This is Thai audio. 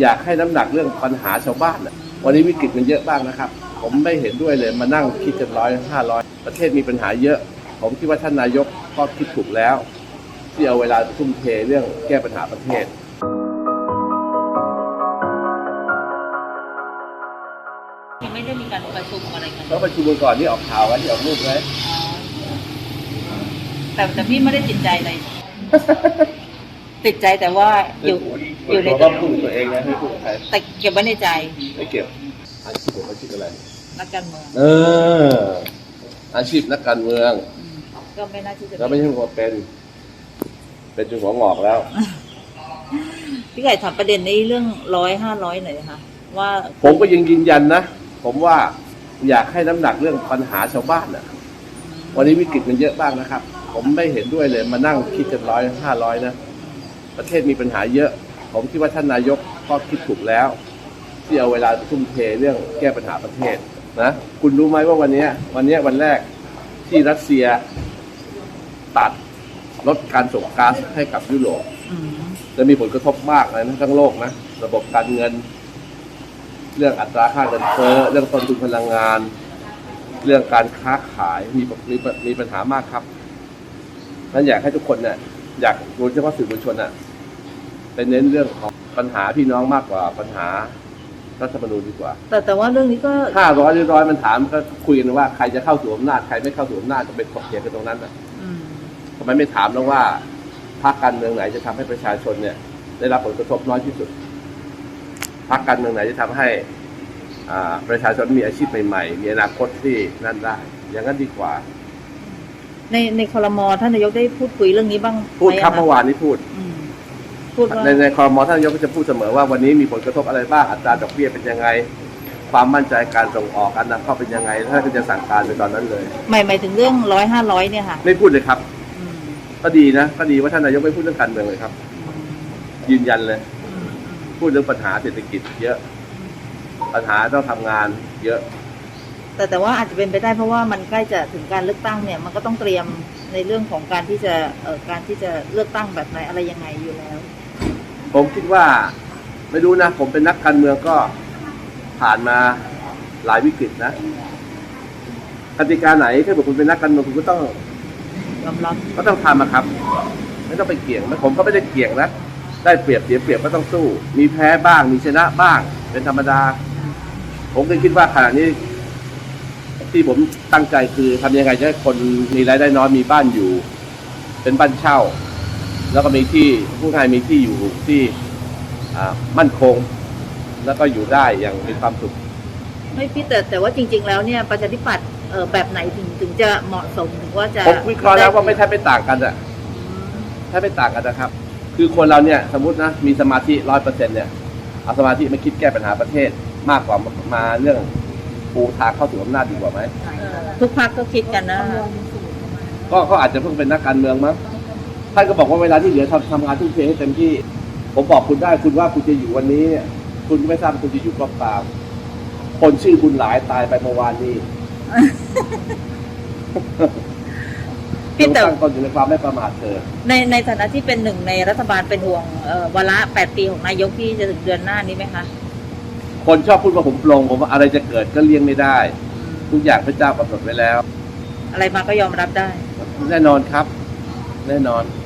อยากให้น้ำหนักเรื่องปัญหาชาวบ้านน่ะวันนี้วิกฤตมันเยอะบ้างนะครับ ผมไม่เห็นด้วยเลยมานั่งคิดกันร้อยห้าร้อยประเทศมีปัญหาเยอะ ผมคิดว่าท่านนายกก็คิดถูกแล้ว ที่เอาเวลาทุ่มเทเรื่องแก้ปัญหาประเทศยังไม่ได้มีการประชุมอะไรกันแล้วประชุมกันก่อนที่ออกข่าวกันที่ออกรูปไว้อ๋อแต่แต่พี่ไม่ได้ติดใจเลย ติดใจแต่ว่าอยู่อยู่ในเราก็พูดกับตัวเองนะไม่พูดกับใครแต่เก็บไว้ในใจไม่เก็บอาชีพผมอาชีพอะไร นักการเมืองเออ อาชีพนักการเมือง อืมก็ไม่น่าที่จะแล้วไม่ใช่ว่าเป็น เป็นจนหัวงอกแล้ว พี่ไก่ถามประเด็นในเรื่องร้อยห้าร้อยหน่อยนะคะว่าผมก็ยังยืนยันนะ ผมว่าอยากให้น้ำหนักเรื่องปัญหาชาวบ้านน่ะวันนี้วิกฤตมันเยอะบ้างนะครับ ผมไม่เห็นด้วยเลยมานั่งคิดกันร้อยห้าร้อยนะ ประเทศมีปัญหาเยอะ ผมคิดว่าท่านนายกก็คิดถูกแล้ว ที่เอาเวลาทุ่มเทเรื่องแก้ปัญหาประเทศนะคุณรู้ไหมว่าวันนี้วันนี้วันแรกที่รัสเซียตัดลดการส่งก๊าซให้กับยุโรปจะมีผลกระทบมากเลยนะทั้งโลกนะระบบการเงิน เรื่องอัตราค่าเงินเฟ้อเรื่องต้นทุนพลังงาน เรื่องการค้าขายมีมีมีปัญหามากครับนั้นอยากให้ทุกคนเนี่ยอยากโดยเฉพาะสื่อมวลชนน่ะ ไปเน้นเรื่องของปัญหาพี่น้องมากกว่าปัญหารัฐธรรมนูญดีกว่า แต่แต่ว่าเรื่องนี้ก็ห้าร้อยหรือร้อยมันถามก็คุยกันว่าใครจะเข้าสู่อำนาจใครไม่เข้าสู่อำนาจก็เป็นขอบเขตกันตรงนั้นน่ะอืมทำไมไม่ถามแล้วว่าพรรคการเมืองไหนจะทำให้ประชาชนเนี่ย ได้รับผลกระทบน้อยที่สุดพรรคการเมืองไหนจะทำให้อ่าประชาชนมีอาชีพใหม่ๆ มีอนาคตที่นั่นได้ อย่างนั้นดีกว่า ในในคอรมอท่านนายกได้พูดคุยเรื่องนี้บ้าง พูดครับไหะะเมื่อวานนี้พูดอืม พูดว่า ในในคอรมอท่านนายกก็จะพูดเสมอว่าวันนี้มีผลกระทบอะไรบ้างอัตราดอกเบี้ยเป็นยังไง ความมั่นใจการส่งออกการนำเข้าเป็นยังไงท่านก็จะสั่งการในตอนนั้นเลย หมายหมายถึงเรื่องร้อยห้าร้อยเนี่ยค่ะไม่พูดเลยครับ อืมก็ดีนะก็ดีว่าท่านนายกไม่พูดเรื่องการเมืองเลยครับ ยืนยันเลยอืมพูดเรื่องปัญหาเศรษฐกิจ เยอะ ปัญหาต้องทำงานเยอะ แต่แต่ว่าอาจจะเป็นไปได้เพราะว่ามันใกล้จะถึงการเลือกตั้งเนี่ย มันก็ต้องเตรียมในเรื่องของการที่จะเอ่อการที่จะเลือกตั้งแบบไหนอะไรยังไงอยู่แล้ว ผมคิดว่าไม่รู้นะ ผมเป็นนักการเมืองก็ผ่านมาหลายวิกฤตนะกติกาไหนถ้าบอกคุณเป็นนักการเมืองคุณก็ต้องยอมรับก็ต้องทำอะครับ ไม่ต้องไปเกี่ยงนะผมก็ไม่ได้เกี่ยงนะได้เปรียบเสียเปรียบก็ต้องสู้ มีแพ้บ้าง มีชนะบ้าง เป็นธรรมดา ผมก็คิดว่าขณะนี้ที่ผมตั้งใจคือทำยังไงจะให้คนมีรายได้น้อยมีบ้านอยู่ เป็นบ้านเช่า แล้วก็มีที่ผู้ชายมีที่อยู่ที่อ่ามั่นคง แล้วก็อยู่ได้อย่างมีความสุขไม่พี่แต่แต่ว่าจริง ๆ แล้วเนี่ยประชาธิปัตย์เอ่อแบบไหนถึงถึงจะเหมาะสมถึงว่าจะผมวิเคราะห์แล้วว่าไม่แทบไม่ต่างกันอะอืมแทบไม่ต่างกันนะครับ คือคนเราเนี่ยสมมตินะมีสมาธิร้อยเปอร์เซ็นเนี่ยเอาสมาธิมาคิดแก้ปัญหาประเทศมากกว่ามาเรื่องปูทางเข้าสู่อำนาจดีกว่าไหมทุกพักก็คิดกันนะก็เขาอาจจะเพิ่งเป็นนักการเมืองมั้ง ท่านก็บอกว่าเวลาที่เหลือทำทำงานทุ่มเทให้เต็มที่ ผมบอกคุณได้คุณว่าคุณจะอยู่วันนี้เนี่ย คุณก็ไม่ทราบว่าคุณจะอยู่ก็เปล่าคนชื่อบุญหลายตายไปเมื่อวานนี้พี่แต่ต้องตั้งตนอยู่ในความไม่ประมาทเถิดในในฐานะที่เป็นหนึ่งในรัฐบาลเป็นห่วงเอ่อวาระแปดปีของนายกที่จะถึงเดือนหน้านี้ไหมคะ คนชอบพูดว่าผมปลงผมว่าอะไรจะเกิดก็เลี่ยงไม่ได้ ทุกอย่างพระเจ้ากำหนดไว้แล้ว อะไรมาก็ยอมรับได้ แน่นอนครับ แน่นอนอ